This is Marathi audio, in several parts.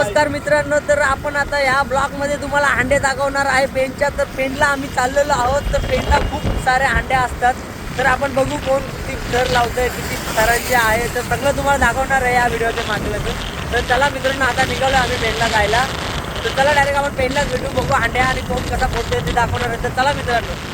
नमस्कार मित्रांनो तर आपण आता ह्या ब्लॉकमध्ये तुम्हाला अंडे दाखवणार आहे. पेनच्या तर पेनला आम्ही चाललेलो आहोत तर पेनला खूप सारे अंडे असतात. तर आपण बघू कोण किती थर लावतंय किती थरांचे आहे. तर सगळं तुम्हाला दाखवणार आहे या व्हिडिओच्या माध्यमातून. तर चला मित्रांनो आता निघालो आम्ही पेनला जायला. तर चला डायरेक्ट आपण पेनलाच भेटू बघू अंड्या आणि कोण कसा पोहोचतोय ते दाखवणार आहे. तर चला मित्रांनो.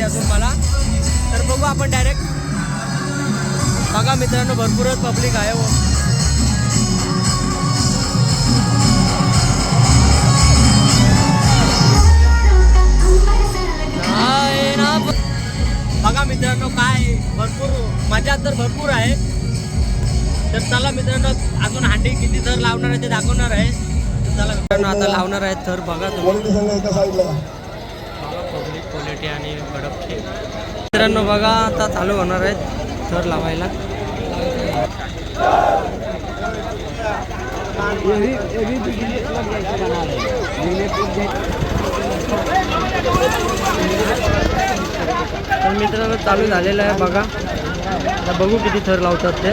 माहिती अजून मला. तर बघू आपण डायरेक्ट बघा मित्रांनो भरपूरच पब्लिक आहे हो. ना बघा मित्रांनो काय भरपूर मजा तर भरपूर आहे. तर चला मित्रांनो अजून हांडी किती थर लावणार आहे ते दाखवणार आहे. तर चला मित्रांनो आता लावणार आहेत थर बघा तुम्ही क्वालिटी सांगा एका साईडला बघा पब्लिक आणि गडपचे मित्रांनो बघा आता चालू होणार आहेत थर लावायला. तर मित्रांनो चालू झालेलं आहे बघा. आता बघू किती थर लावतात ते.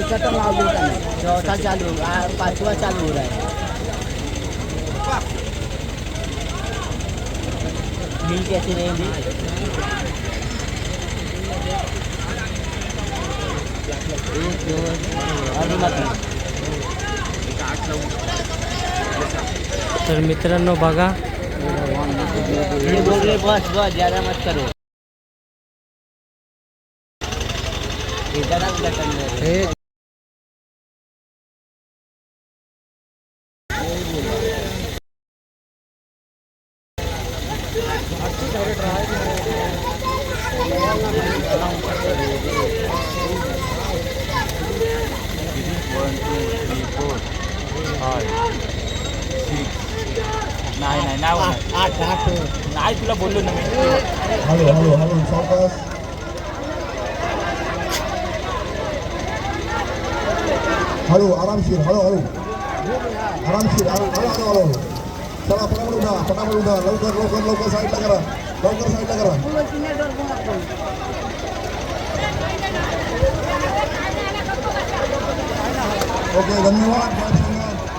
इसका तो नाम देता नहीं चौथा चालू पाँचवा चालू हो रहा है मिल कैसे रहेंगे एक दो अभी मत तर मित्रांनो बघा. बस बस ज़्यादा मत करो। हे one two three four five six नाही नाही नाही होणार. आठ आठ नाही तुला बोललो ना मी हॅलो हॅलो हॅलो सावकाश हळू आरामशीर हळू हळू आरामशीर हळू हळू हळू हळू चला पटापट उठा पटापट उठा लवकर लवकर लवकर साईडला करा लवकर साईडला करा ओके धन्यवाद धन्यवाद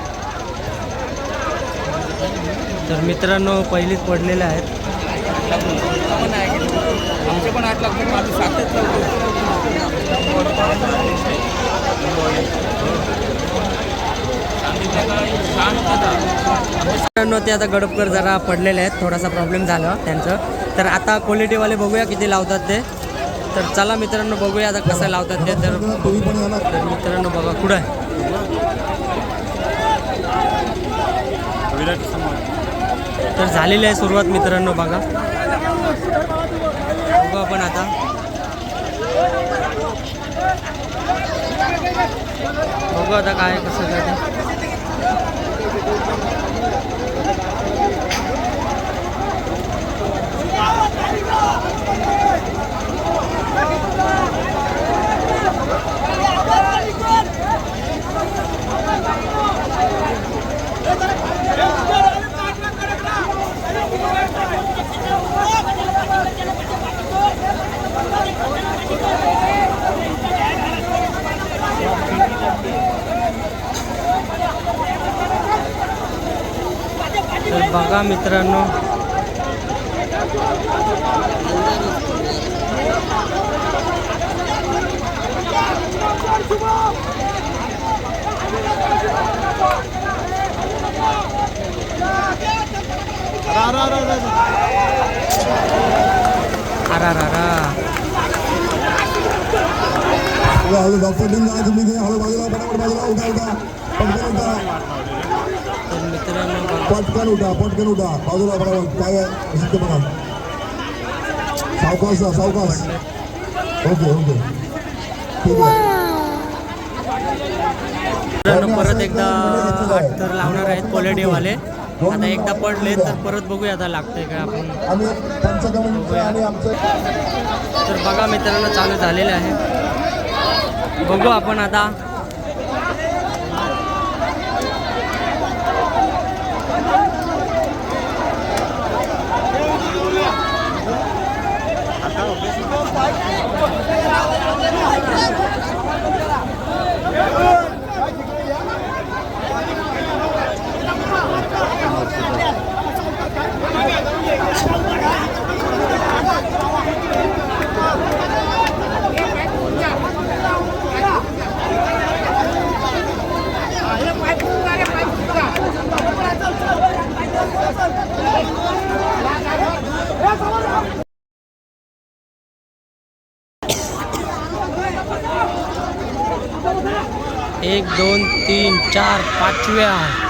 तर मित्रांनो पहिलीच पडलेले आहेत. मित्रांनो ते आता गडपकर जरा पडलेले आहेत. थोडासा प्रॉब्लेम झाला त्यांचं. तर आता क्वालिटीवाले बघूया किती लावतात ते. तर चला मित्रांनो बघूया आता कसं लावतात ते. तर मित्रांनो बघा कुठं आहे. तर झालेली आहे सुरुवात मित्रांनो बघा बघू आपण आता बघू आता काय कसं काय ते. तर बघा मित्रांनो. अरा रा रा हॅलो हळू बाजूला पटापट बाजूला उठा उठा. पटकन उठा. पटकन उठा पटकन उठा. बाजूला पटापट काय आहे? बघा. सावकाश जा, सावकाश. Okay okay. ठीक आहे. परत एकदा तर लावणार आहेत क्वालिटीवाले आता एकदा पडले तर परत बघूया आता लागतंय का आपण. तर बघा मित्रांनो चालू झालेलं आहे. बघू आपण आता. 好好好 चार पाचव्या.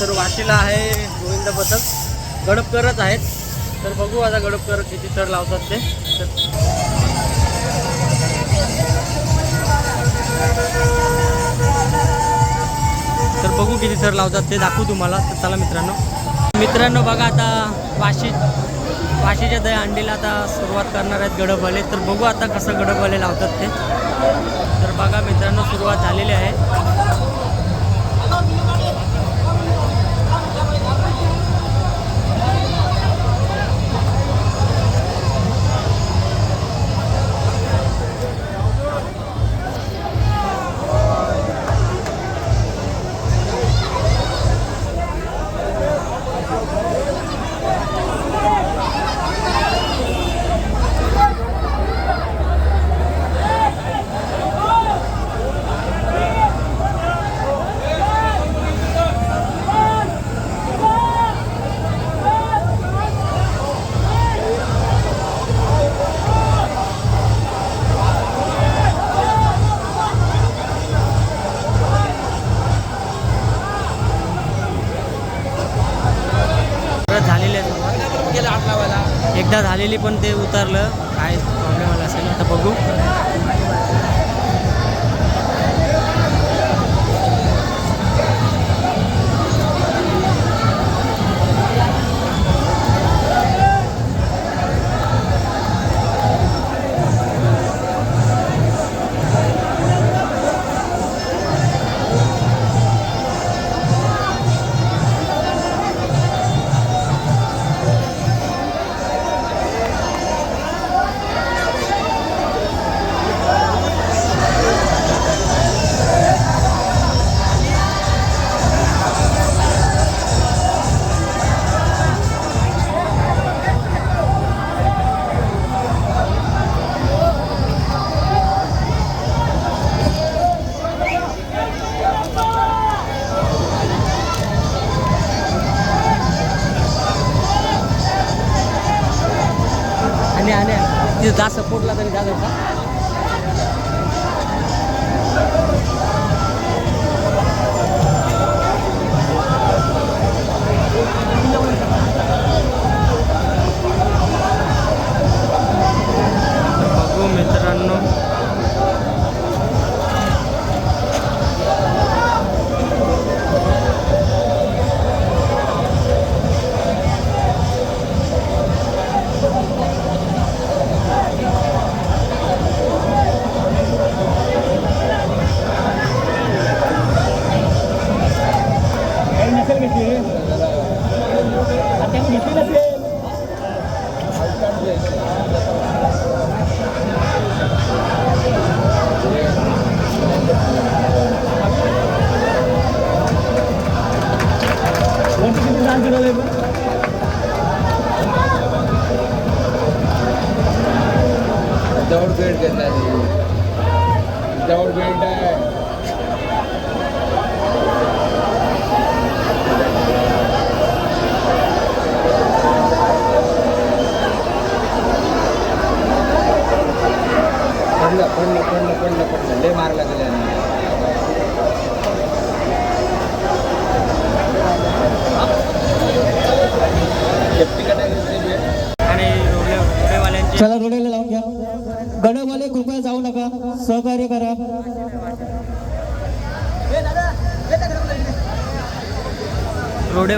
तर वाशीला आहे गोविंद पथक गडप करत आहेत. तर बघू आता गडप करत किती थर लावतात ते. तर तर बघू किती थर लावतात ते दाखवू तुम्हाला. तर चला मित्रांनो. मित्रांनो बघा आता वाशी वाशीच्या दही अंडीला आता सुरुवात करणार आहेत गडबवाले तर बघू आता कसं गडबवाले लावतात ते. तर बघा मित्रांनो सुरुवात झालेली आहे.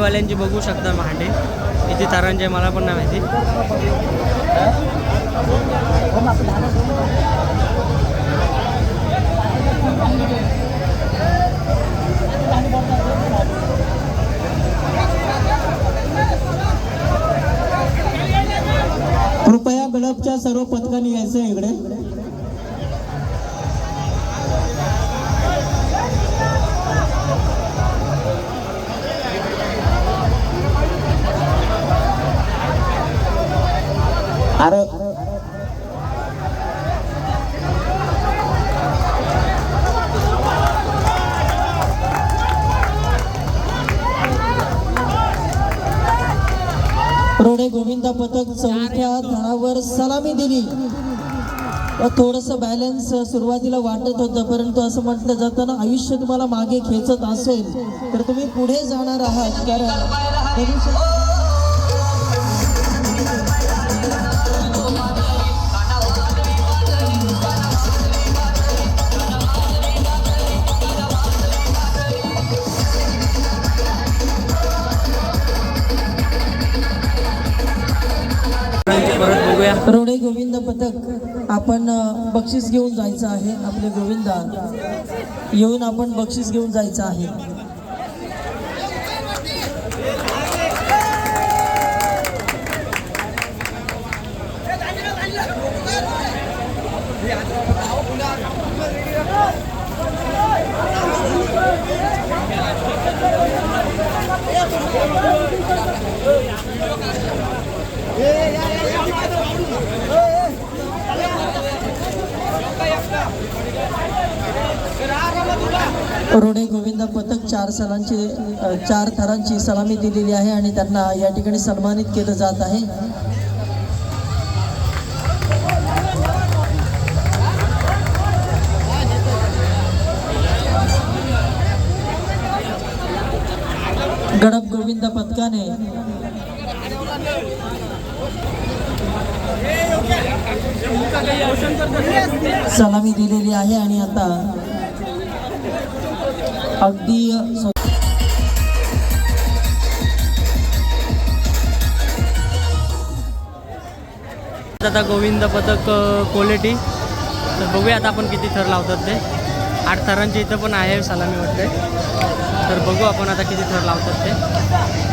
रोडेवाल्यांची बघू शकता मांडे किती तारांचे मला पण नाही माहिती कृपया गडपच्या सर्व पथकांनी यायचं आहे इकडे. अरे. रोडे गोविंदा पथक चौथ्या धडावर सलामी दिली. थोडंसं बॅलन्स सुरुवातीला वाटत होतं परंतु असं म्हटलं जातं ना आयुष्य तुम्हाला मागे खेचत असेल तर तुम्ही पुढे जाणार आहात कारण भविष्यात परत बघूया. रोडे गोविंद पथक आपण बक्षीस घेऊन जायचं आहे आपले गोविंदा. येऊन आपण बक्षीस घेऊन जायचं आहे. रोडे गोविंद पथक चार सलांची चार थरांची सलामी दिलेली आहे आणि त्यांना या ठिकाणी सन्मानित केलं जात आहे. गडप गोविंद पथकाने सलामी दिलेली आहे आणि आता अगदी आता गोविंद पथक क्वालिटी तर बघूया आता आपण किती थर लावतात ते. आठ थरांची इथं पण आहे सलामी वाटते तर बघू आपण आता किती थर लावतात ते.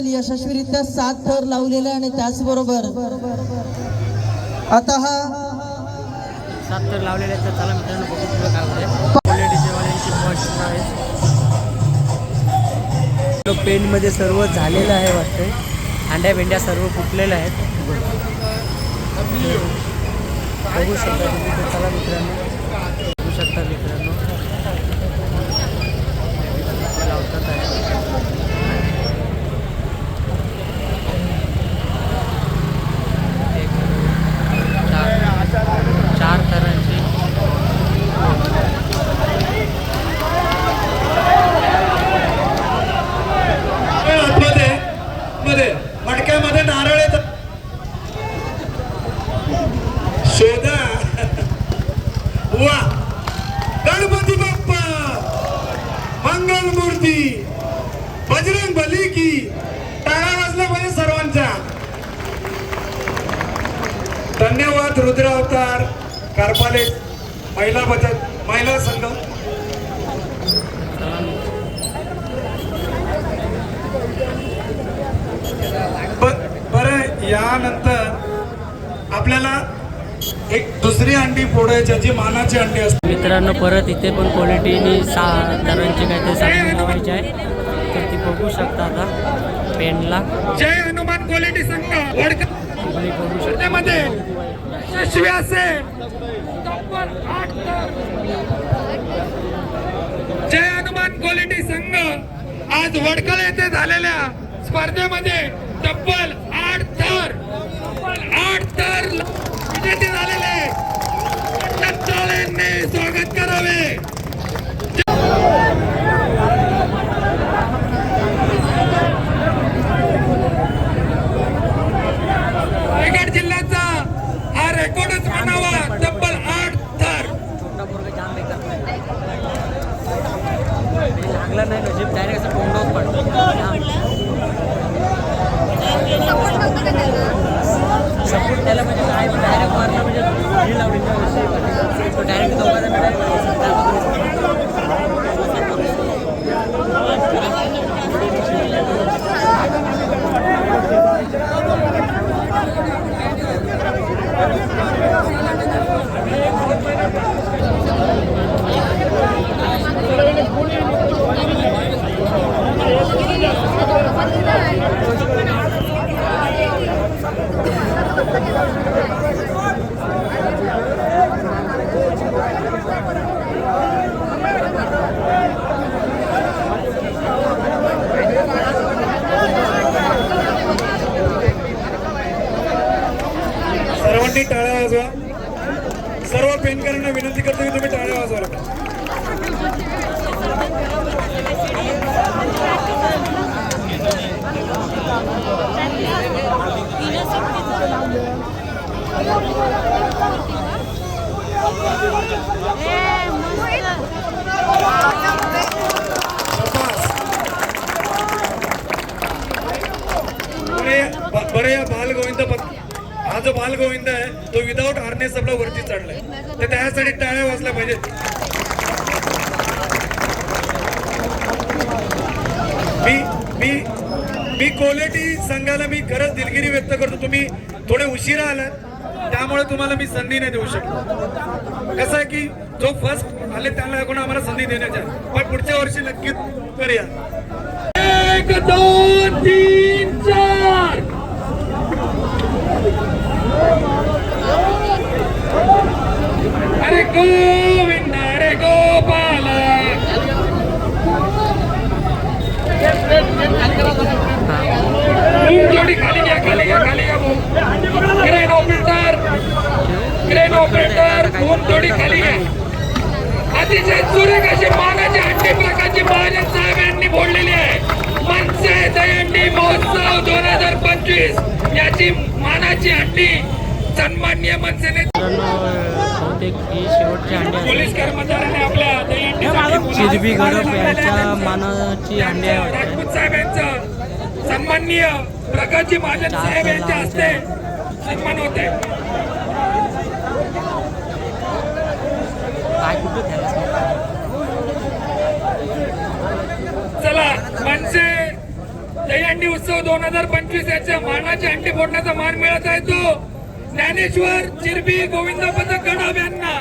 देखील यशस्वीरित्या सात थर लावलेले आहे आणि त्याचबरोबर आता हा सात तर लावलेले आहेत. तर चला मित्रांनो बघू पुढं काय होते क्वालिटीचे वाल्यांची आहे. तो पेंटमध्ये सर्व झालेलं आहे वाटतंय. अंड्या भेंड्या सर्व फुटलेल्या आहेत. बघू शकता तुम्ही तर चला मित्रांनो. बघू शकता मित्रांनो. लावतात आहे. मित्रांनो परत इथे पण क्वालिटीनी सा दरांची काहीतरी साडी लावायची आहे. तर ती बघू शकता आता पेनला. जय हनुमान क्वालिटी जय हनुमान क्वालिटी संघ आज वडकल येथे झालेल्या स्पर्धेमध्ये तब्बल आठ थर आठ थर विजेते झालेले. கற்றாலே நீ சொகக்கரவே. सर्वांनी टाळ्या वाजवा? सर्व पेनकरांना विनंती करतो की तुम्ही टाळ्या वाजवा. बरे या बाल गोविंद हा जो बालगोविंद आहे तो विदाऊट हार्नेस आपला वरती चढलाय. तर त्यासाठी टाळ्या वाजल्या पाहिजेत. मी मी मी क्वालिटी संघाला मी खरंच दिलगिरी व्यक्त करतो. तुम्ही थोडे उशिरा आलात त्यामुळे तुम्हाला मी संधी नाही देऊ शकलो. कसं आहे की जो फर्स्ट आले त्याला कोण आम्हाला संधी देण्याच्या पण पुढच्या वर्षी नक्कीच करूया. एक दोन तीन चार. अरे गोविंद अरे गोपाल. जोडी खाली घ्या खाली घ्या खाली घ्या भाऊ. क्रेन ऑपरेटर क्रेन ऑपरेटर दोन जोडी खाली घ्या. अतिशय सुरेख अशी मानाची हंडी प्रकारची महाजन साहेब यांनी फोडलेली आहे. मनसे दयंडी महोत्सव दोन हजार पंचवीस याची मानाची हंडी सन्मान्य मनसेने बहुतेक ही शेवटची अंडी असेल पोलीस कर्मचाऱ्यांनी आपल्या दहीहंडीसाठी चिरबी गडप यांच्या मानाची अंडी आहे वाटतं. राजपूत साहेब यांचं सन्माननीय प्रगती महाजन साहेब यांच्या हस्ते सन्मान होते. चला मनसे दहीहंडी उत्सव दोन हजार पंचवीस याच्या मानाची हंडी फोडण्याचा मान मिळत आहे तो. ज्ञानेश्वर चिरबी गोविंद पंत गडाब यांना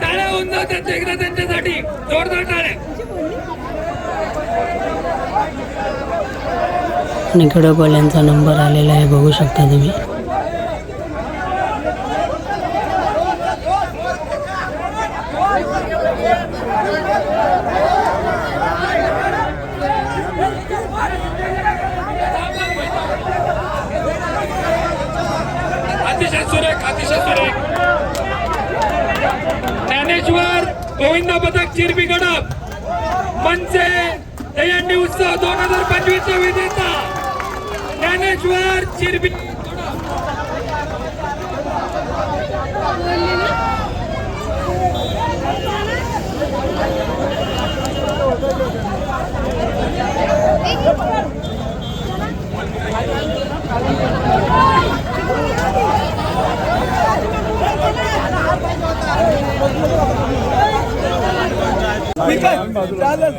टाळ्या होऊन त्यांच्या एकदा त्यांच्यासाठी. जोरदार टाळ्या आणि गडबल्यांचा नंबर आलेला आहे बघू शकता तुम्ही. गोविंद पदक चिरबी गडप मनसे दहीहंडी उत्सव दोन हजार पंचवीस विजेता ज्ञानेश्वर चिरबी Thank. चालेल.